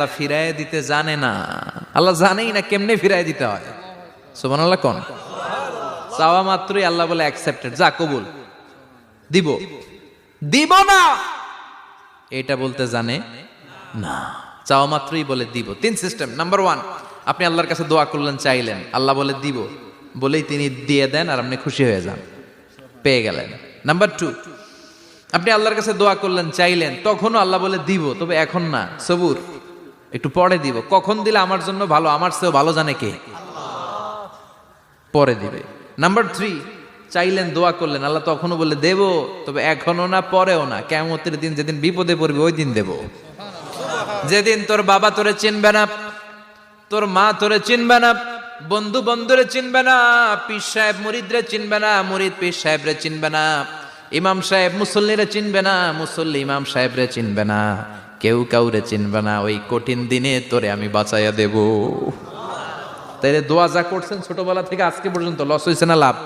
আল্লাহ ফিরায় দিতে জানে না। আল্লাহ জানেই না কেমনে ফিরায় দিতে হয়। সুবান আল্লাহ কোন? চাওয়া মাত্রই আল্লাহ বলে অ্যাকসেপ্টেড যা, কবুল। দিব। দিব না। এটা বলতে জানে না। চাওয়া মাত্রই বলে দিব। তিন সিস্টেম নাম্বার ওয়ান আপনি আল্লাহর কাছে দোয়া করলেন, চাইলেন। আল্লাহ বলে দিব। বলেই তিনি দিয়ে দেন আর আপনি খুশি হয়ে যান। পেয়ে গেলেন। নাম্বার টু আপনি আল্লাহর কাছে দোয়া করলেন, চাইলেন। তখনও আল্লাহ বলে দিব, তবে এখন না। সবুর। একটু পরে দিব। কখন দিলে আমার জন্য ভালো? আমার চেয়েও ভালো জানে কে? পরে দিবে। নাম্বার থ্রি চাইলেন, দোয়া করলেন। আল্লাহ তখনও বলে দেব। তবে এখনও না, পরেও না। কেমতের দিন যেদিন বিপদে পড়বে, ওই দিন দেব। যেদিন তোর বাবা তোরে চিনবে না, তোর মা তোরে চিনবে না, বন্ধু বন্ধুরে চিনবে না, পীর সাহেব মুরিদরে চিনবে না, মুরিদ পীর সাহেবরে চিনবে না, ইমাম সাহেব মুসল্লিরে চিনবে না, মুসল্লি ইমাম সাহেবরে চিনবে না। কেউ কাউরে চিনবে না, ওই কঠিন দিনে তোরে আমি বাঁচাইয়া দেব। তাইলে দোয়া যা করছেন ছোটবেলা থেকে আজকে পর্যন্ত, লস হয়েছে না লাভ?